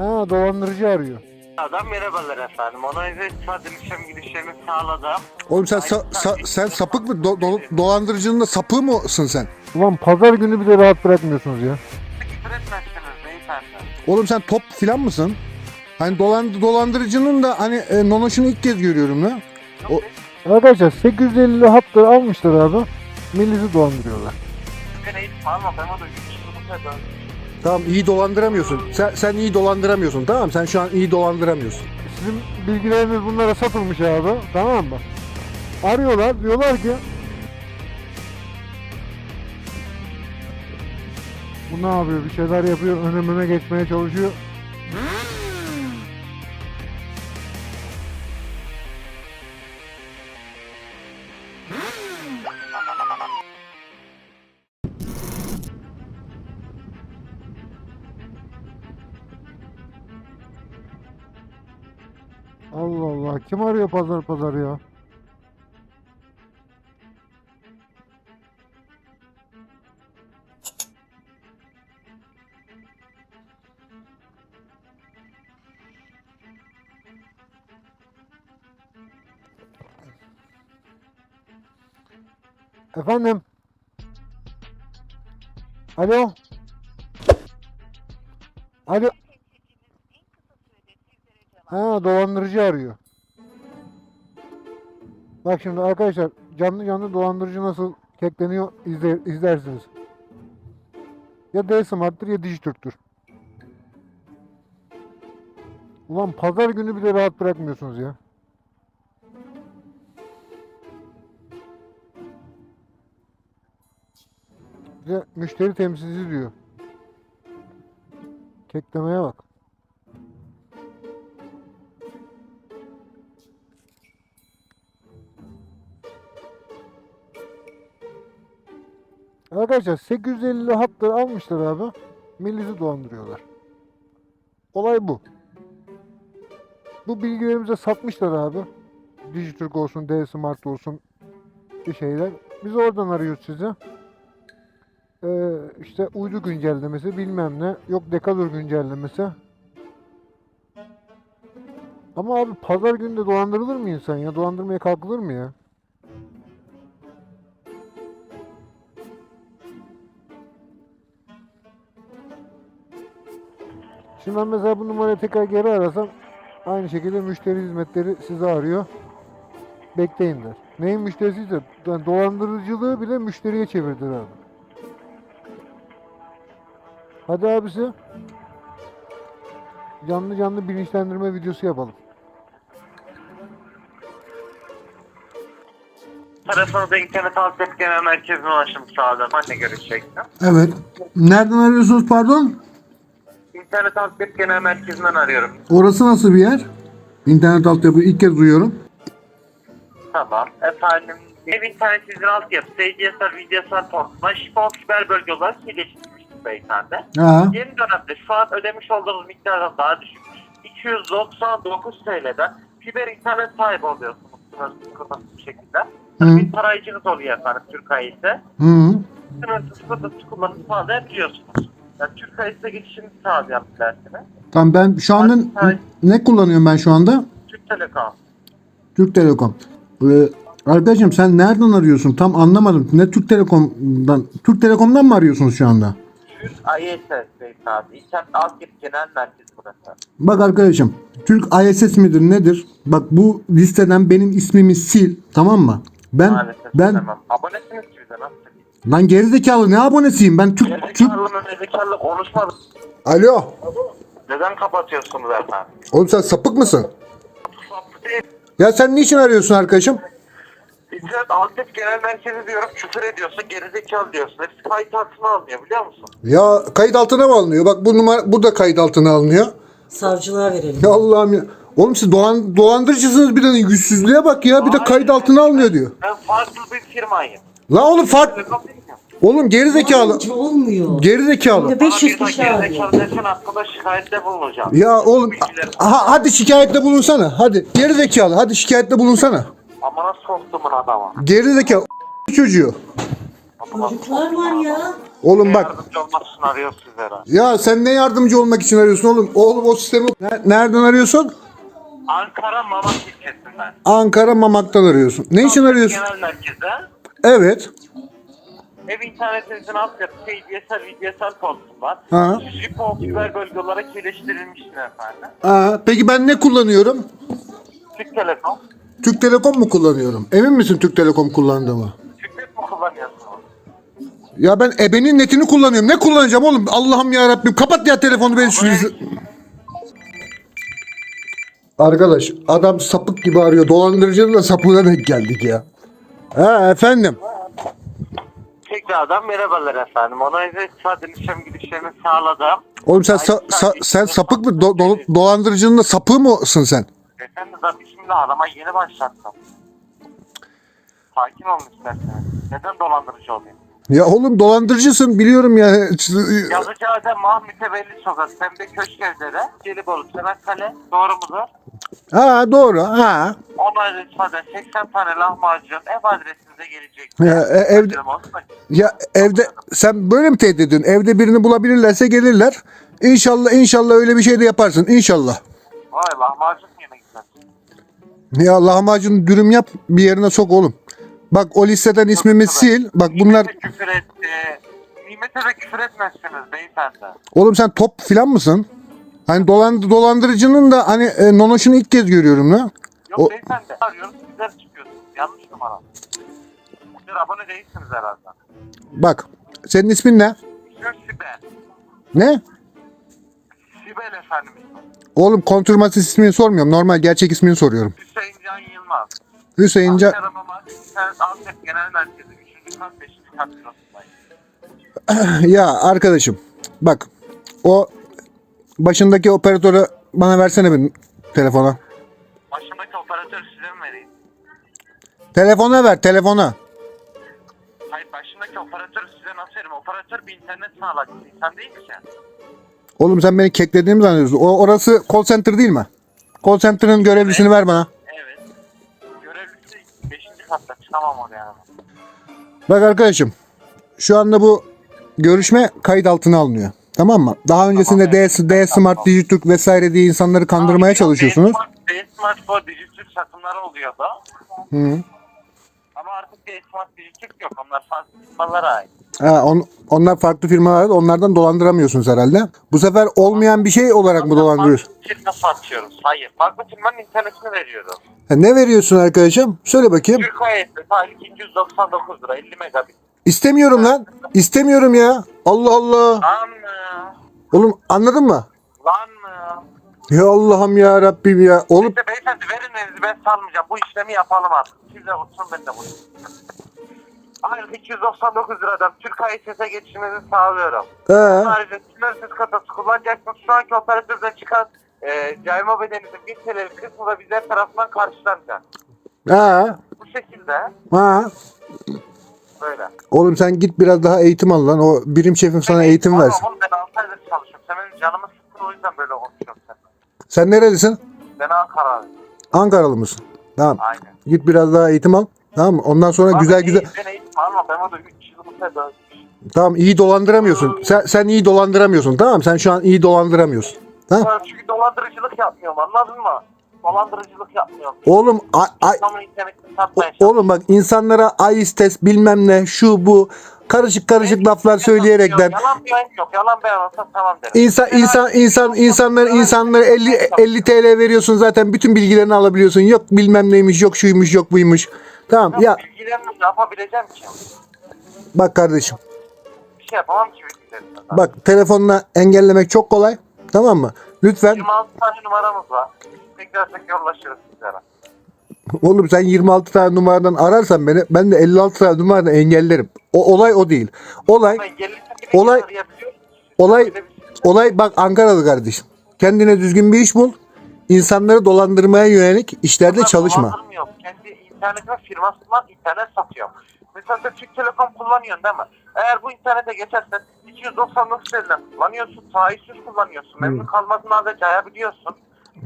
Ha dolandırıcı arıyor. Adam merhabalar efendim. Ona evet sadım işlem girişlerini sağladım. Oğlum sen sa- sa- sen sapık mı? Do- do- dolandırıcının da sapığı mısın sen? Ulan pazar günü bile rahat bırakmıyorsunuz ya. Küfür etmezsiniz beyefendi. Oğlum sen top filan mısın? Hani dolan dolandırıcının da hani e, nonoşunu ilk kez görüyorum ya. O- Arkadaşlar 850 haptır almışlar abi. Milleti dolandırıyorlar. Bugün eğitim alma ben onu güçlü kadar. Tamam iyi dolandıramıyorsun. Sen, sen iyi dolandıramıyorsun tamam? Sen şu an iyi dolandıramıyorsun. Sizin bilgileriniz bunlara satılmış abi. Tamam mı? Arıyorlar diyorlar ki Bu ne yapıyor? Bir şeyler yapıyor. Önümüne geçmeye çalışıyor. Kim arıyor pazar pazar ya? Efendim? Alo? Alo? Ha dolandırıcı arıyor. Bak şimdi arkadaşlar canlı canlı dolandırıcı nasıl kekleniyor izle, izlersiniz. Ya D Smart'tır ya Dijitürk'tür. Ulan pazar günü bile rahat bırakmıyorsunuz ya. Bir de müşteri temsilci diyor. Keklemeye bak. Arkadaşlar 850 haptır almışlar abi. Milleti dolandırıyorlar. Olay bu. Bu bilgilerimize satmışlar abi. Dijitürk olsun, D Smart olsun bir şeyler. Biz oradan arıyoruz sizi. Ee, işte uydu güncellemesi bilmem ne. Yok dekador güncellemesi. Ama abi pazar günü de dolandırılır mı insan ya? Dolandırmaya kalkılır mı ya? Şimdi ben mesela bu numarayı tekrar geri arasam aynı şekilde müşteri hizmetleri sizi arıyor. Bekleyin der. Neyin müşterisiyse yani dolandırıcılığı bile müşteriye çevirdiler abi. Hadi abisi. Canlı canlı bilinçlendirme videosu yapalım. Tarafınıza internet altyapı genel merkezine ulaşım sağladım. Anne görüşecektim. Evet. Nereden arıyorsunuz pardon? İnternet altyapı genel merkezinden arıyorum. Orası nasıl bir yer? İnternet altyapı ilk kez duyuyorum. Tamam. Efendim ev internet hizmet altyapısı, ADSL, VDSL portuna, şifon fiber bölge olarak geliştirmiştik beyefendi. Ha. Yeni dönemde şu an ödemiş olduğunuz miktardan daha düşük. 299 TL'den fiber internet sahibi oluyorsunuz sınırsız bir şekilde. Hı. Bir tarayıcınız oluyor efendim Türk ise. Hı. Sınırsız sınırsız kullanım sağlayabiliyorsunuz. Yani Türk ayısı geçişini sağlayan dilerseniz. Tamam ben şu anda n- ne kullanıyorum ben şu anda? Türk Telekom. Türk Telekom. Ee, arkadaşım sen nereden arıyorsun? Tam anlamadım. Ne Türk Telekom'dan? Türk Telekom'dan mı arıyorsunuz şu anda? Türk ISS beyefendi. İnternet altyapı genel merkezi burası. Bak arkadaşım. Türk ISS midir nedir? Bak bu listeden benim ismimi sil. Tamam mı? Ben Maalesef ben tamam. Abonesiniz ki bize nasıl? Lan gerizekalı ne abonesiyim? Ben Türk Türk Gerizekalı gerizekalı konuşmadım. Alo. Neden kapatıyorsunuz efendim? Oğlum sen sapık mısın? Sapı değil. Ya sen niçin arıyorsun arkadaşım? İnternet altyapı genel merkezi diyorum küfür ediyorsun gerizekalı diyorsun. Hepsi kayıt altına alınıyor biliyor musun? Ya kayıt altına mı alınıyor? Bak bu numara bu da kayıt altına alınıyor. Savcılığa verelim. Ya Allah'ım ya. Oğlum siz dolan, dolandırıcısınız bir de yüzsüzlüğe bak ya. Bir de kayıt altına alınıyor diyor. Ben farklı bir firmayım. La oğlum fark. Oğlum geri zekalı. Olmuyor. Geri zekalı. De 500 Bana bir kişi dakika arıyor. gerizekalı dersen hakkında şikayette bulunacağım. Ya oğlum ha, hadi şikayette bulunsana. Hadi geri zekalı. Hadi şikayette bulunsana. Amına soktumun adama. Geri zekalı çocuğu. Çocuklar var ya. Oğlum bak. Yardımcı olmak için arıyor sizlere. Ya sen ne yardımcı olmak için arıyorsun oğlum? Oğlum o sistemi Ne- nereden arıyorsun? Ankara Mama şirketinden. Ankara Mamak'tan arıyorsun. Ne için arıyorsun? Genel merkeze. Evet. Ev internetinizin altyapısı VDSL, VDSL portum var. Ha. JIPO fiber bölge olarak geliştirilmiştir efendim. Aa, peki ben ne kullanıyorum? Türk Telekom. Türk Telekom mu kullanıyorum? Emin misin Türk Telekom kullandığımı? Türknet mi kullanıyorsunuz? Ya ben ebenin netini kullanıyorum. Ne kullanacağım oğlum? Allah'ım ya Rabbim. Kapat ya telefonu beni şu Arkadaş adam sapık gibi arıyor. Dolandırıcının da sapığına denk geldik ya. Ha efendim. Tekrardan merhabalar efendim. Onaylı iktisat dönüşüm gidişlerini sağladım. Oğlum sen sa- sa- sen sapık mı? Do- do- dolandırıcının da sapığı mısın sen? Efendim zaten şimdi arama yeni başlattım. Sakin olun isterseniz. Neden dolandırıcı olayım? Ya oğlum dolandırıcısın biliyorum ya. Yazıcıada Mah Mütevelli Sokak, Pembe Köşk Evleri, Gelibolu, Çanakkale, doğru mudur? Ha doğru. Ha. Onaylı ifade 80 tane lahmacun ev adresinize gelecek. Ya, e, evde ya evde sen böyle mi tehdit ediyorsun? Evde birini bulabilirlerse gelirler. İnşallah inşallah öyle bir şey de yaparsın. İnşallah. Vay lahmacun gitmez. Ya lahmacun dürüm yap bir yerine sok oğlum. Bak o listeden ismimi sil. Bak bunlar küfür etti. Nimete de küfür etmezsiniz beyefendi. oğlum sen top filan mısın? Hani dolan, dolandırıcının da hani e, nonoşunu ilk kez görüyorum ya. Yok O- beyefendi. Arıyorum sizler çıkıyorsunuz. Yanlış numara. Sizler abone değilsiniz herhalde. Bak senin ismin ne? İsmim Sibel. Ne? Sibel efendim. Oğlum kontürmasız ismini sormuyorum. Normal gerçek ismini soruyorum. Hüseyin Can Yılmaz. Hüseyin Can... Altyapı Genel Merkezi 3. kat 5. kat ya arkadaşım bak o başındaki operatörü bana versene bir telefona. Başındaki operatör size mi vereyim? Telefona ver telefona. Hayır başındaki operatörü size nasıl vereyim? Operatör bir internet sağlayıcısı. İnsan değil ki sen. Oğlum sen beni keklediğimi zannediyorsun. O, orası call center değil mi? Call center'ın görevlisini ver bana. Evet. Görevlisi 5. katta çıkamam oraya. Bak arkadaşım şu anda bu görüşme kayıt altına alınıyor. Tamam mı? Daha öncesinde D, D Smart, Digiturk vesaire diye insanları kandırmaya çalışıyorsunuz. D-Smart bu dijital satımları oluyordu. Hı. Ama artık D-Smart dijital yok. Onlar farklı firmalara ait. Ha, on, onlar farklı firmalar onlardan dolandıramıyorsunuz herhalde. Bu sefer olmayan bir şey olarak mı dolandırıyorsun? Farklı firma satıyoruz. Hayır. Farklı firmanın internetini veriyoruz. Ha, ne veriyorsun arkadaşım? Söyle bakayım. Türk ayetli aylık 299 lira 50 megabit. İstemiyorum lan. İstemiyorum ya. Allah Allah. Lan mı? Oğlum anladın mı? Lan mı? Ya Allah'ım ya Rabbim ya. Oğlum İşte beyefendi verin elinizi ben salmayacağım. Bu işlemi yapalım artık. Siz de vursun ben de vursun. Aylık 299 liradan Türk ISS'e geçişinizi sağlıyorum. he. Ayrıca sınırsız katası kullanacaksınız. Şu anki operatörden çıkan e, cayma bedeninizin 1000 TL'lik kısmı da bizler tarafından karşılanacak. Ha. Bu şekilde Ha. Böyle. Oğlum sen git biraz daha eğitim al lan. O birim şefim sana eğitim Ama versin. oğlum ben 6 aydır çalışıyorum. Sen benim canımı sıktın o yüzden böyle konuşuyorum sen. Sen nerelisin? Ben Ankara'lıyım. Ankaralı mısın? Tamam. Aynen. Git biraz daha eğitim al. Tamam mı? Ondan sonra güzel Abi, güzel. Ben eğitim alma ben orada 3 yıl bu sefer Tamam iyi dolandıramıyorsun. Sen, sen iyi dolandıramıyorsun. Tamam mı? Sen şu an iyi dolandıramıyorsun. Ben çünkü dolandırıcılık yapmıyorum anladın mı? Dolandırıcılık yapmıyorum. Oğlum ay, ay, satmaya o- oğlum bak insanlara IS test bilmem ne şu bu karışık karışık laflar söyleyerekten Yalan beyan yok. Yalan beyan olsa tamam derim. İnsan insan insan insanlar insanlara 50 50 TL veriyorsun zaten bütün bilgilerini alabiliyorsun. Yok bilmem neymiş, yok şuymuş, yok buymuş. Tamam ya Bilgilerini ne yapabileceğim ki? bak kardeşim. Bir şey yapamam ki bilgilerini. Bak telefonla engellemek çok kolay. Tamam mı? Lütfen 26 tane numaramız var. Tekrar tekrar ulaşırız sizlere. oğlum sen 26 tane numaradan ararsan beni ben de 56 tane numaradan engellerim. O olay o değil. Olay Olay- olay şey. olay bak Ankaralı kardeşim. Kendine düzgün bir iş bul. İnsanları dolandırmaya yönelik işlerde Ben çalışma. Kendi internetime firmasından internet satıyorum. Mesela sen Türk Telekom kullanıyorsun değil mi? Eğer bu internete geçersen 299 TL'den kullanıyorsun, faizsiz kullanıyorsun, memnun kalmadığını halde cayabiliyorsun.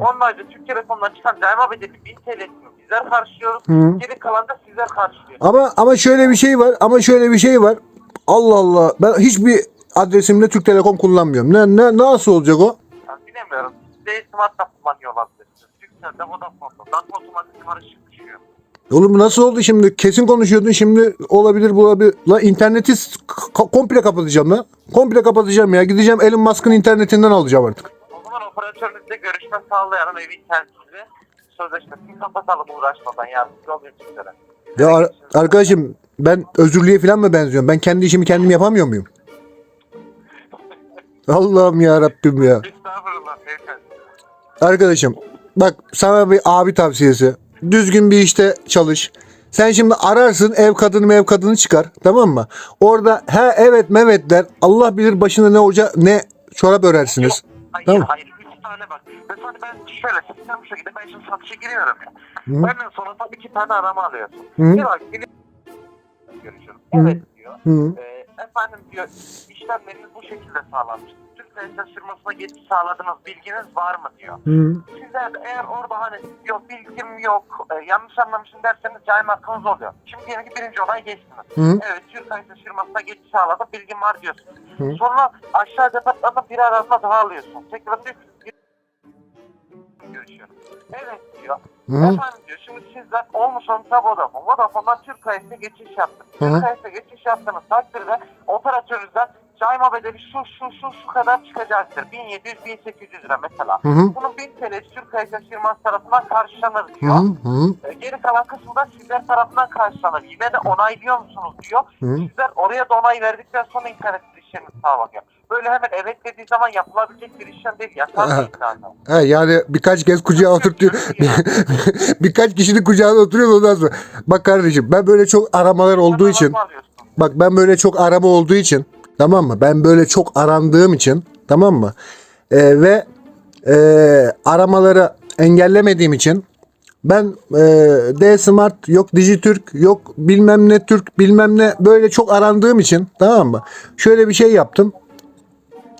Onun ayrıca Türk Telekom'dan çıkan cayma bedeli 1000 TL'sini bizler karşılıyoruz. Hı. Geri kalan da sizler karşılıyor. Ama ama şöyle bir şey var. Ama şöyle bir şey var. Allah Allah. Ben hiçbir adresimle Türk Telekom kullanmıyorum. Ne, ne nasıl olacak o? Yani bilemiyorum. D-Smart'ta kullanıyor olabilirsiniz. Türkcell'de Vodafone'da. Zaten otomatik karışık. Oğlum nasıl oldu şimdi? Kesin konuşuyordun şimdi olabilir bu olabilir. La interneti komple kapatacağım lan. Komple kapatacağım ya. Gideceğim Elon Musk'ın internetinden alacağım artık. O zaman operatörünüzle görüşme sağlayalım evi kendisiyle. Sözleşmesini kapatalım uğraşmadan yardımcı olayım sizlere. Ya ar- arkadaşım ben özürlüye falan mı benziyorum? Ben kendi işimi kendim yapamıyor muyum? Allah'ım ya Rabbim ya. Estağfurullah beyefendi. Arkadaşım bak sana bir abi tavsiyesi. Düzgün bir işte çalış. Sen şimdi ararsın ev kadını mev kadını çıkar tamam mı? Orada he evet mevet der. Allah bilir başına ne hoca ne çorap örersiniz. Hayır Tamam. hayır. Üç tane bak. Mesela ben şöyle sistem şu şekilde ben şimdi satışa giriyorum ya. Hı. Benden sonra tabii iki tane arama alıyorsun. Hı. Bir bak geliyor. Görüşürüm. Hı. Evet diyor. Hı. Ee, efendim diyor işlemleriniz bu şekilde sağlanmış. Türk firmasına geçiş sağladığınız bilginiz var mı diyor. Hı. Sizler de eğer orada hani yok bilgim yok e, yanlış anlamışım derseniz cayma hakkınız oluyor. Şimdi diyelim ki birinci olay geçtiniz. Hı. Evet Türk firmasına geçiş sağladım bilgim var diyorsunuz. Hı. Sonra aşağı departmanda bir arasında daha alıyorsun. Tekrar diyor ki, görüşüyorum. Evet diyor. Hı. Efendim diyor şimdi sizler olmuş olmuşsa Vodafone. Vodafone'dan Türk Kayısı'na geçiş yaptık. Hı hı. Türk Kayısı'na geçiş yaptığınız takdirde operatörünüzden cayma bedeli şu şu şu şu kadar çıkacaktır. 1700-1800 lira mesela. Hı hı. Bunun 1000 TL'si Türk Kayısı firması tarafından karşılanır Hı diyor. hı. E, Geri kalan kısmı da sizler tarafından karşılanır. Yine de onaylıyor musunuz diyor. Hı. Sizler oraya da onay verdikten sonra internet girişlerini sağlanıyor. Böyle hemen evet dediği zaman yapılabilecek bir işlem değil. Yasal değil zaten. Yani birkaç kez kucağa oturtuyor. birkaç kişinin kucağına oturuyor ondan sonra. Bak kardeşim ben böyle çok aramalar olduğu için. Bak ben böyle çok arama olduğu için tamam mı? Ben böyle çok arandığım için tamam mı? Ee, ve e, aramaları engellemediğim için ben e, D Smart yok Dijitürk yok bilmem ne Türk bilmem ne böyle çok arandığım için tamam mı? Şöyle bir şey yaptım.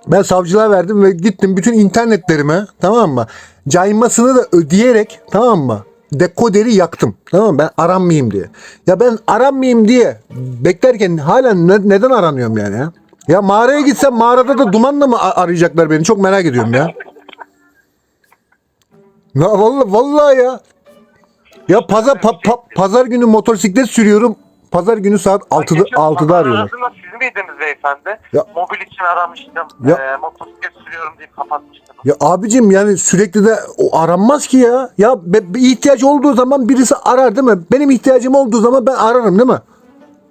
Ben savcılığa verdim ve gittim bütün internetlerime tamam mı? Caymasını da ödeyerek tamam mı? Dekoderi yaktım. Tamam mı? Ben aranmayayım diye. Ya ben aranmayayım diye beklerken hala ne- neden aranıyorum yani ya? Ya mağaraya gitsem mağarada da dumanla mı arayacaklar beni? Çok merak ediyorum ya. Ya vallahi, vallahi ya. Ya pazar pa- pa- pazar günü motosiklet sürüyorum. Pazar günü saat 6'da Geçen 6'da pazar arıyorlar. Miydiniz beyefendi? Ya- Mobil için aramıştım. Ya- Ee, motosiklet sürüyorum deyip kapatmıştınız. Ya abicim yani sürekli de o aranmaz ki ya. Ya be- bir ihtiyaç olduğu zaman birisi arar değil mi? Benim ihtiyacım olduğu zaman ben ararım değil mi?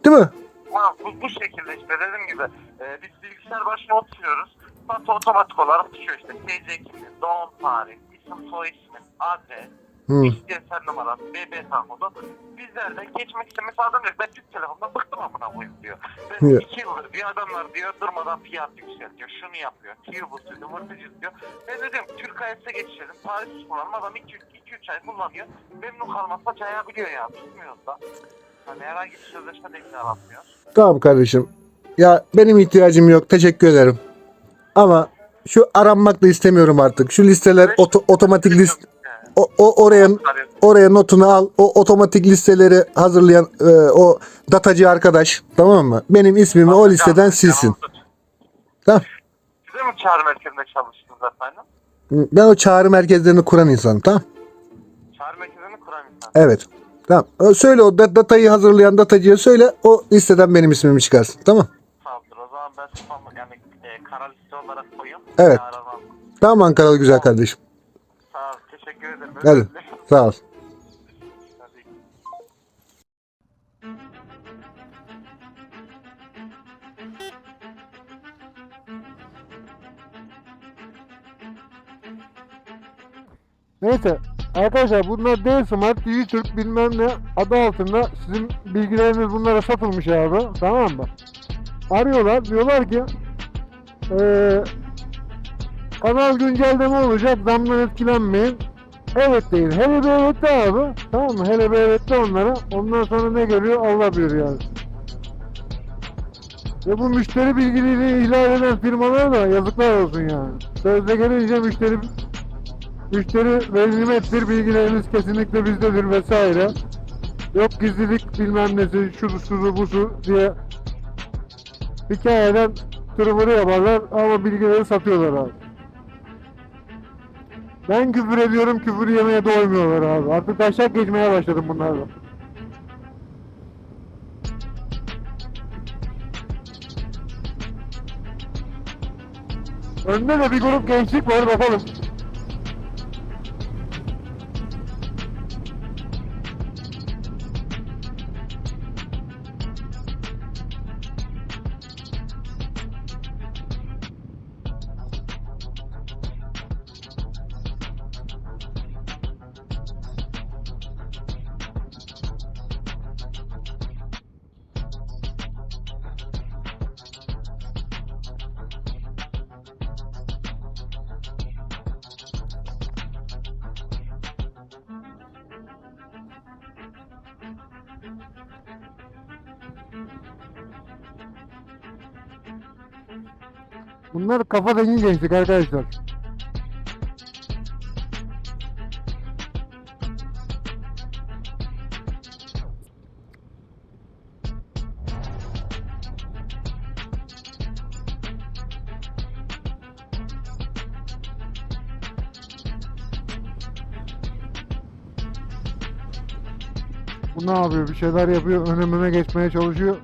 Değil mi? Ha, bu, bu şekilde işte dediğim gibi e, biz bilgisayar başına oturuyoruz. Pata otomatik olarak düşüyor işte. TC kimliği, doğum tarihi, isim soy ismi, adres, Hı. İşletsen numarası, BB kodu. Bizler de geçmek için mesela adam diyor ben Türk telefonundan bıktım amına koyayım diyor. Ben Ya. iki yıldır bir adamlar diyor durmadan fiyat yükseltiyor. Şunu yapıyor. Tiyo bu sözü vırtıcı diyor. Ben de diyorum Türk ayetse geçelim. Tarihsiz kullanma adam 2-3 ay kullanıyor. Memnun kalmazsa cayabiliyor ya. Tutmuyoruz da. Hani herhangi bir sözleşme de imzalatmıyor. Tamam kardeşim. Ya benim ihtiyacım yok. Teşekkür ederim. Ama şu aranmak da istemiyorum artık. Şu listeler oto- otomatik list o, o oraya oraya notunu al. O otomatik listeleri hazırlayan e, o datacı arkadaş tamam mı? Benim ismimi o listeden silsin. Tamam. Size mi çağrı merkezinde çalıştınız efendim? Ben o çağrı merkezlerini kuran insanım tamam? Çağrı merkezini kuran insan. Evet. Tamam. Söyle o da- datayı hazırlayan datacıya söyle o listeden benim ismimi çıkarsın. Tamam. Tamamdır. O zaman ben spam yani e, kara liste olarak koyayım. Evet. Tamam Ankaralı güzel kardeşim. Teşekkür ederim. Hadi. Sağ ol. Neyse arkadaşlar bunlar D Smart, Dijitürk bilmem ne adı altında sizin bilgileriniz bunlara satılmış abi tamam mı? Arıyorlar diyorlar ki eee kanal güncelleme olacak zamdan etkilenmeyin. Evet değil. Hele bir evet de abi. Tamam mı? Hele bir evet de onlara. Ondan sonra ne geliyor Allah bilir yani. Ve bu müşteri bilgiliğini ihlal eden firmalara da yazıklar olsun yani. Sözde gelince müşteri Müşteri ve nimettir bilgileriniz kesinlikle bizdedir vesaire. Yok gizlilik bilmem nesi, şusu şusu busu diye Hikayeden tırvırı yaparlar ama bilgileri satıyorlar abi. Ben küfür ediyorum, küfür yemeye doymuyorlar abi. Artık taşak geçmeye başladım bunlarla. Önde de bir grup gençlik var bakalım. Bunlar kafa zengin gençlik arkadaşlar. Bu ne yapıyor? Bir şeyler yapıyor. Önümüne geçmeye çalışıyor.